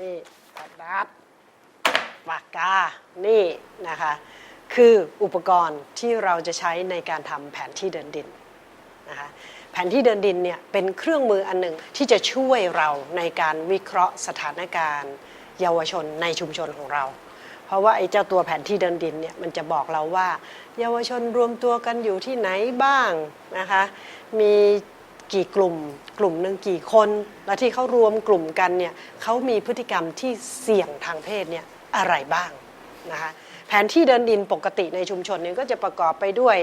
นี่กระดาษปากกา นี่นะคะ คืออุปกรณ์ที่เราจะใช้ในการทำแผนที่เดินดินนะคะแผนที่เดินดินเนี่ยเป็นเครื่องมืออันหนึ่งที่จะช่วยเราในการวิเคราะห์สถานการณ์ เยาวชนในชุมชนของเรา เพราะว่าไอ้เจ้าตัวแผนที่เดินดินเนี่ยมันจะบอกเราว่า เยาวชนรวมตัวกันอยู่ที่ไหนบ้างนะคะ มี กี่กลุ่ม กลุ่มหนึ่งกี่คน และที่เขารวมกลุ่มกันเนี่ยเขามีพฤติกรรมที่เสี่ยงทางเพศเนี่ยอะไรบ้างนะคะแผนที่เดินดินปกติในชุมชนเนี่ยก็จะประกอบไปด้วย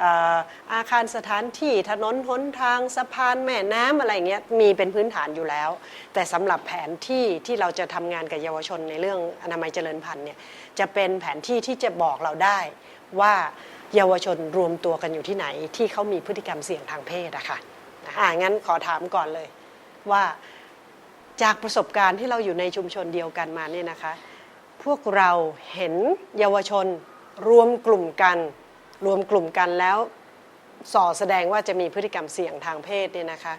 อ่ออาคารสถานที่ถนนหนทางสะพานแม่น้ำอะไรเงี้ยมีเป็นพื้นฐานอยู่แล้ว แต่สำหรับแผนที่ที่เราจะทำงานกับเยาวชนในเรื่องอนามัยเจริญพันธุ์เนี่ยจะเป็นแผนที่ที่จะบอกเราได้ว่าเยาวชนรวมตัวกันอยู่ที่ไหนที่เขามีพฤติกรรมเสี่ยงทางเพศอะค่ะ อ่างั้นขอถามก่อนเลย ว่าจากประสบการณ์ที่เราอยู่ในชุมชนเดียวกันมาเนี่ยนะคะ พวกเราเห็นเยาวชนรวมกลุ่มกัน รวมกลุ่มกันแล้วส่อแสดงว่าจะมีพฤติกรรมเสี่ยงทางเพศเนี่ยนะคะ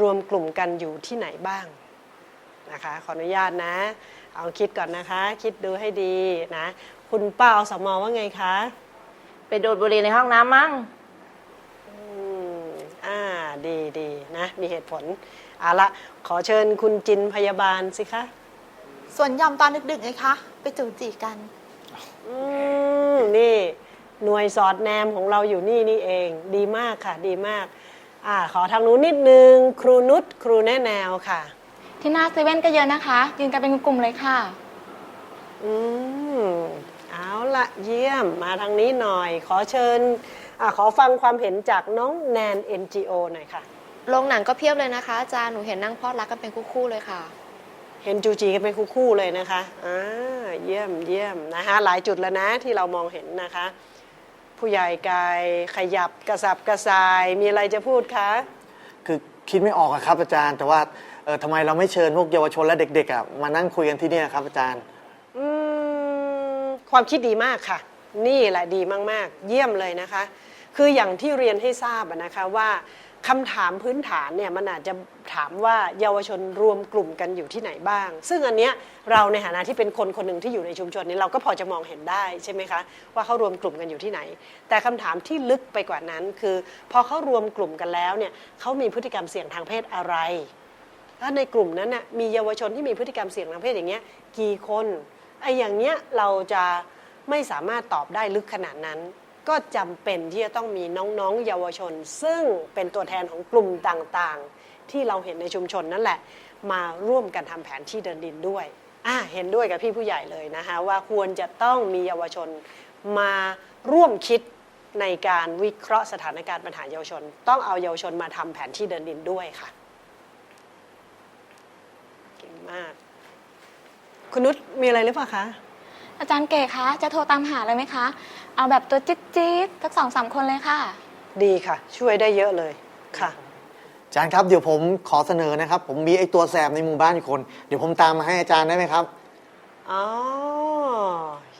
รวมกลุ่มกันอยู่ที่ไหนบ้างนะคะ ขออนุญาตนะ เอาคิดก่อนนะคะ คิดดูให้ดีนะ คุณป้าอสมว่าไงคะ ไปโดดบุหรี่ในห้องน้ำมั้ง ดีดีนะ มีเหตุผลเอาละขอเชิญคุณจินพยาบาลสิคะส่วนยำตอนดึกๆไงคะ ไปจูจีกัน อืมนี่ หน่วยสอดแนมของเราอยู่นี่นี่เอง ดีมากค่ะ ดีมาก อ่า ขอทางนู้นนิดนึง ครูนุชครูแน่แนวค่ะ ที่หน้าเซเว่นก็เยอะนะคะ ยืนกันเป็นกลุ่มเลยค่ะ อืม เอาละเยี่ยมมาทางนี้หน่อย ขอเชิญ อาขอฟังความเห็นจากน้องแนน NGO หน่อยค่ะ โรงหนังก็เพียบเลยนะคะอาจารย์หนูเห็นนั่งพอดรักกันเป็นคู่ๆเลยค่ะ เห็นจูจีกันเป็นคู่ๆเลยนะคะอ่าเยี่ยมเยี่ยมนะคะหลายจุดแล้วนะที่เรามองเห็นนะคะ ผู้ใหญ่กายขยับกระสับกระส่ายมีอะไรจะพูดคะ คือคิดไม่ออกอะครับอาจารย์ แต่ว่าเออทำไมเราไม่เชิญพวกเยาวชนและเด็กๆอะมานั่งคุยกันที่เนี่ยครับอาจารย์ อืมความคิดดีมากค่ะ นี่แหละดีมาก ๆ เยี่ยมเลยนะคะ คืออย่างที่เรียนให้ทราบนะคะว่าคำถามพื้นฐานเนี่ยมันอาจจะถามว่าเยาวชนรวมกลุ่มกันอยู่ที่ไหนบ้าง ซึ่งอันเนี้ยเราในฐานะที่เป็นคนคนหนึ่งที่อยู่ในชุมชนนี้เราก็พอจะมองเห็นได้ใช่ไหมคะว่าเขารวมกลุ่มกันอยู่ที่ไหน แต่คำถามที่ลึกไปกว่านั้น คือ พอเขารวมกลุ่มกันแล้วเนี่ยเขามีพฤติกรรมเสี่ยงทางเพศอะไรถ้าในกลุ่มนั้นน่ะมีเยาวชนที่มีพฤติกรรมเสี่ยงทางเพศอย่างเงี้ยกี่คนไอ้อย่างเนี้ยเราจะไม่สามารถตอบได้ลึกขนาดนั้น ก็จำเป็นที่จะต้องมีน้องๆ เยาวชน ซึ่งเป็นตัวแทนของกลุ่มต่างๆ ที่เราเห็นในชุมชนนั่นแหละ มาร่วมกันทำแผนที่เดินดินด้วยอะเห็นด้วยกับพี่ผู้ใหญ่เลยนะคะว่าควรจะต้องมีเยาวชนมาร่วมคิดในการวิเคราะห์สถานการณ์ปัญหาเยาวชน ต้องเอาเยาวชนมาทำแผนที่เดินดินด้วยค่ะเก่งมาก คุณนุชมีอะไรหรือเปล่าคะอาจารย์เก๋คะจะโทรตามหาเลยไหมคะ เอาแบบตัวจิ๊ดจี๊ดสักสองสามคนเลยค่ะ ดีค่ะ ช่วยได้เยอะเลยค่ะ อาจารย์ครับเดี๋ยวผมขอเสนอนะครับ ผมมีไอ้ตัวแสบในหมู่บ้านอีกคน เดี๋ยวผมตามมาให้อาจารย์ได้ไหมครับ อ๋อ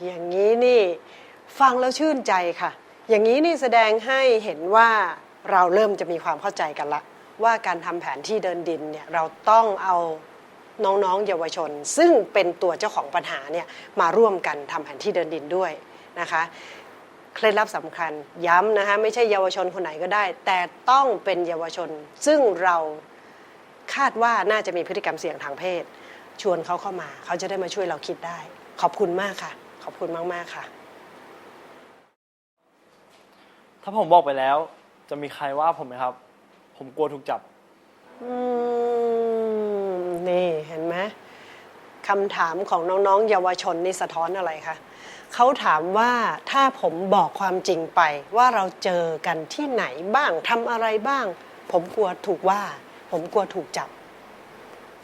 อย่างนี้นี่ ฟังแล้วชื่นใจค่ะ อย่างนี้นี่แสดงให้เห็นว่าเราเริ่มจะมีความเข้าใจกันละ ว่าการทำแผนที่เดินดินเนี่ยเราต้องเอาน้องๆ เยาวชน ซึ่งเป็นตัวเจ้าของปัญหาเนี่ยมาร่วมกันทำแผนที่เดินดินด้วยนะคะ เคล็ดลับสำคัญ ย้ำนะคะไม่ใช่เยาวชนคนไหนก็ได้ แต่ต้องเป็นเยาวชน ซึ่งเราคาดว่าน่าจะมีพฤติกรรมเสี่ยงทางเพศ ชวนเขาเข้ามา เขาจะได้มาช่วยเราคิดได้ ขอบคุณมากค่ะ ขอบคุณมาก ๆ ค่ะ ถ้าผมบอกไปแล้ว จะมีใครว่าผมไหมครับ ผมกลัวถูกจับ อืม นี่เห็นไหม คำถามของน้องๆ เยาวชนนี่สะท้อนอะไรคะเขาถามว่าถ้าผมบอกความจริงไปว่าเราเจอกันที่ไหนบ้างทำอะไรบ้าง ผมกลัวถูกว่า ผมกลัวถูกจับ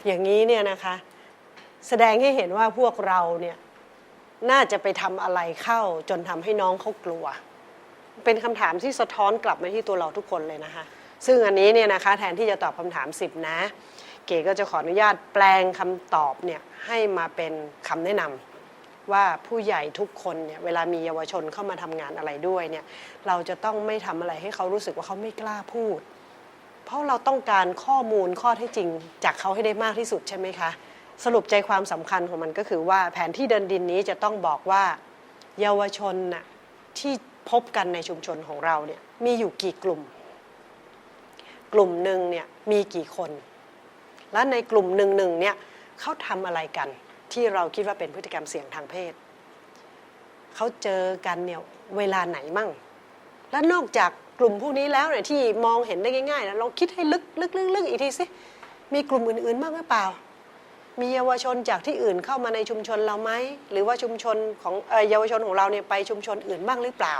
อย่างนี้เนี่ยนะคะ แสดงให้เห็นว่าพวกเราเนี่ยน่าจะไปทำอะไรเข้า จนทำให้น้องเขากลัว เป็นคำถามที่สะท้อนกลับมาที่ตัวเราทุกคนเลยนะคะ ซึ่งอันนี้เนี่ยนะคะแทนที่จะตอบคำถาม 10 นะ เก๋ก็จะขออนุญาตแปลงคำตอบเนี่ยให้มาเป็นคำแนะนำว่าผู้ใหญ่ทุกคนเนี่ยเวลามีเยาวชนเข้ามาทำงานอะไรด้วยเนี่ยเราจะต้องไม่ทำอะไรให้เขารู้สึกว่าเขาไม่กล้าพูด เพราะเราต้องการข้อมูลข้อเท็จจริง จากเขาให้ได้มากที่สุดใช่ไหมคะ สรุปใจความสำคัญของมันก็คือว่าแผนที่เดินดินนี้จะต้องบอกว่าเยาวชนน่ะที่พบกันในชุมชนของเราเนี่ยมีอยู่กี่กลุ่ม กลุ่มหนึ่งเนี่ยมีกี่คน และในกลุ่มหนึ่งหนึ่งเนี่ยเขาทำอะไรกัน ที่เราคิดว่าเป็นพฤติกรรมเสี่ยงทางเพศเขาเจอกันเนี่ยเวลาไหนมั่ง และนอกจากกลุ่มพวกนี้แล้วเนี่ยที่มองเห็นได้ง่ายๆนะเราคิดให้ลึกลึกลึกลึกอีกทีสิมีกลุ่มอื่นๆบ้างหรือเปล่า มีเยาวชนจากที่อื่นเข้ามาในชุมชนเราไหมหรือว่าชุมชนของเอเยาวชนของเราเนี่ยไปชุมชนอื่นบ้างหรือเปล่า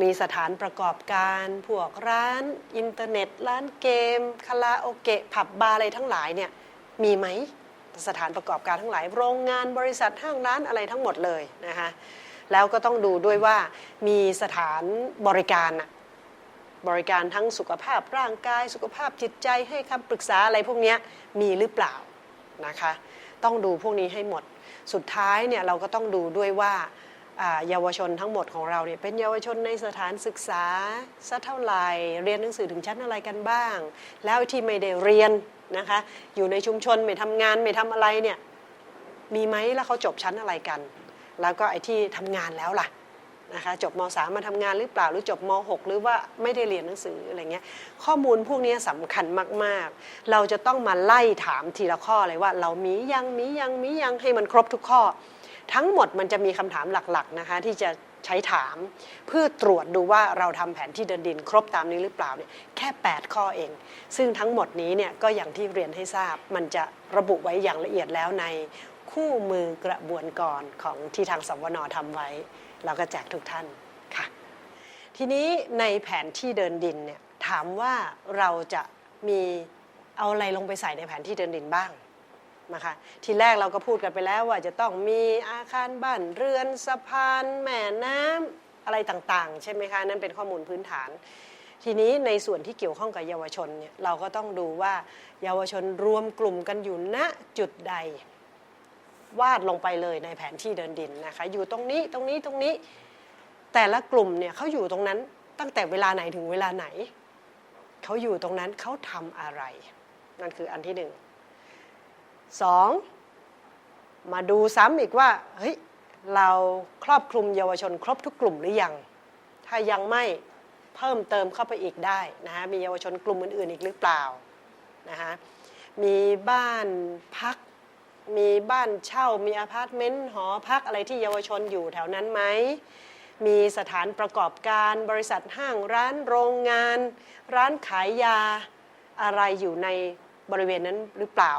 มีสถานประกอบการ พวกร้านอินเทอร์เน็ต ร้านเกม คาราโอเกะ ผับบาร์อะไรทั้งหลายเนี่ยมีไหมสถานประกอบการทั้งหลาย โรงงานบริษัทห้างร้านอะไรทั้งหมดเลยนะคะแล้วก็ต้องดูด้วยว่ามีสถานบริการบริการทั้งสุขภาพร่างกาย สุขภาพจิตใจให้คำปรึกษาอะไรพวกนี้มีหรือเปล่านะคะ ต้องดูพวกนี้ให้หมด สุดท้ายเนี่ยเราก็ต้องดูด้วยว่า เยาวชนทั้งหมดของเราเนี่ยเป็นเยาวชนในสถานศึกษาสักเท่าไหร่เรียนหนังสือถึงชั้นอะไรกันบ้าง แล้วที่ไม่ได้เรียนนะคะอยู่ในชุมชนไม่ทำงานไม่ทำอะไรเนี่ยมีไหมแล้วเขาจบชั้นอะไรกัน แล้วก็ไอ้ที่ทำงานแล้วล่ะนะคะจบม .3 มาทำงานหรือเปล่าหรือจบม .6 หรือว่าไม่ได้เรียนหนังสืออะไรเงี้ยข้อมูลพวกนี้สำคัญมาก ๆ เราจะต้องมาไล่ถามทีละข้อเลยว่า เรามียังมียังมียังให้มันครบทุกข้อ ทั้งหมดมันจะมีคำถามหลักๆนะคะที่จะใช้ถาม เพื่อตรวจดูว่าเราทำแผนที่เดินดิน ครบตามนี้หรือเปล่าเนี่ยแค่ 8 ข้อเอง ซึ่งทั้งหมดนี้เนี่ยก็อย่างที่เรียนให้ทราบ มันจะระบุไว้อย่างละเอียดแล้วในคู่มือกระบวนการของที่ทางสวนทำไว้ เราก็แจกทุกท่านค่ะ ทีนี้ในแผนที่เดินดินเนี่ยถามว่าเราจะมีเอาอะไรลงไปใส่ในแผนที่เดินดินบ้าง นะคะ ทีแรกเราก็พูดกันไปแล้วว่าจะต้องมีอาคารบ้านเรือนสะพานแม่น้ำอะไรต่างๆ ใช่ไหมคะ นั่นเป็นข้อมูลพื้นฐาน ทีนี้ในส่วนที่เกี่ยวข้องกับเยาวชนเนี่ยเราก็ต้องดูว่าเยาวชนรวมกลุ่มกันอยู่ณจุดใด วาดลงไปเลยในแผนที่เดินดินนะคะ อยู่ตรงนี้ตรงนี้ตรงนี้ แต่ละกลุ่มเนี่ยเขาอยู่ตรงนั้นตั้งแต่เวลาไหนถึงเวลาไหนเขาอยู่ตรงนั้นเขาทำอะไร นั่นคืออันที่หนึ่ง สองมาดูซ้ำอีกว่าเฮ้ยเราครอบคลุมเยาวชนครบทุกกลุ่มหรือยัง ถ้ายังไม่เพิ่มเติมเข้าไปอีกได้นะฮะมีเยาวชนกลุ่มอื่นๆอีกหรือเปล่านะฮะมีบ้านพัก มีบ้านเช่ามีอพาร์ตเมนต์หอพักอะไรที่เยาวชนอยู่แถวนั้นไหมมีสถานประกอบการบริษัทห้างร้านโรงงาน ร้านขายยาอะไรอยู่ในบริเวณนั้นหรือเปล่า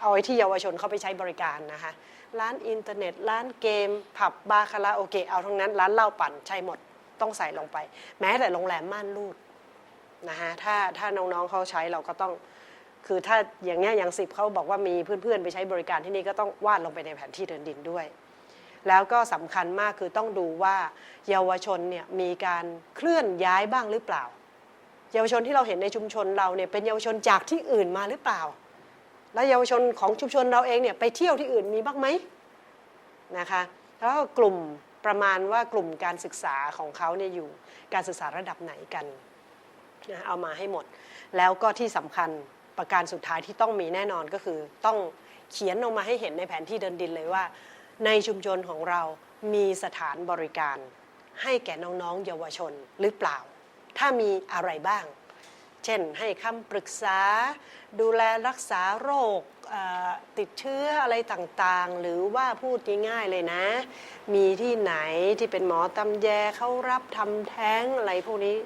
เอาไว้ที่เยาวชนเข้าไปใช้บริการนะคะ ร้านอินเทอร์เน็ต ร้านเกม ผับบาคาราโอเกะเอาทั้งนั้น ร้านเหล้าปั่นใช่หมดต้องใส่ลงไป แม้แต่โรงแรมม่านรูดนะคะถ้าถ้าน้องๆเขาใช้เราก็ต้อง คือถ้าอย่างเงี้ยอย่างสิบเขาบอกว่ามีเพื่อนๆไปใช้บริการที่นี่ก็ต้องวาดลงไปในแผนที่เดินดินด้วย แล้วก็สำคัญมากคือต้องดูว่าเยาวชนเนี่ยมีการเคลื่อนย้ายบ้างหรือเปล่า เยาวชนที่เราเห็นในชุมชนเราเนี่ยเป็นเยาวชนจากที่อื่นมาหรือเปล่า และเยาวชนของชุมชนเราเองเนี่ยไปเที่ยวที่อื่นมีบ้างไหมนะคะแล้วก็กลุ่มประมาณว่ากลุ่มการศึกษาของเขาเนี่ยอยู่การศึกษาระดับไหนกันนะเอามาให้หมด แล้วก็ที่สำคัญประการสุดท้ายที่ต้องมีแน่นอนก็คือต้องเขียนออกมาให้เห็นในแผนที่เดินดินเลยว่า ในชุมชนของเรามีสถานบริการ ให้แก่น้องๆ เยาวชนหรือเปล่า ถ้ามีอะไรบ้าง เช่นให้คำปรึกษา ดูแลรักษาโรคติดเชื้ออะไรต่างๆ หรือว่าพูดง่ายๆเลยนะ มีที่ไหนที่เป็นหมอตำแยเขารับทำแท้งอะไรพวกนี้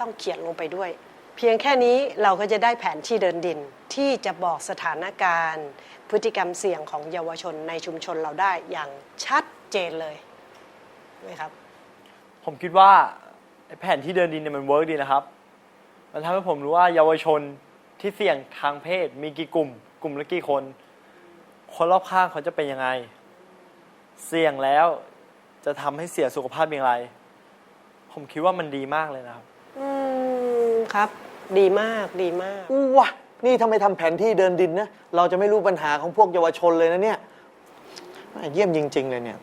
ต้องเขียนลงไปด้วย เพียงแค่นี้เราก็จะได้แผนที่เดินดินที่จะบอกสถานการณ์ พฤติกรรมเสี่ยงของเยาวชนในชุมชนเราได้อย่างชัดเจนเลยไหมครับ ผมคิดว่าแผนที่เดินดินเนี่ยมันเวิร์กดีนะครับ มันทำให้ผมรู้ว่าเยาวชนที่เสี่ยงทางเพศ มีกี่กลุ่ม กลุ่มละกี่คน คนรอบข้างเขาจะเป็นยังไง เสี่ยงแล้วจะทำให้เสียสุขภาพอย่างไร ผมคิดว่ามันดีมากเลยนะครับ อืมครับ ดีมากดีมาก อู้วะนี่ถ้าไม่ทำแผนที่เดินดินนะ เราจะไม่รู้ปัญหาของพวกเยาวชนเลยนะเนี่ยแม่เยี่ยมจริง ๆ เลยเนี่ย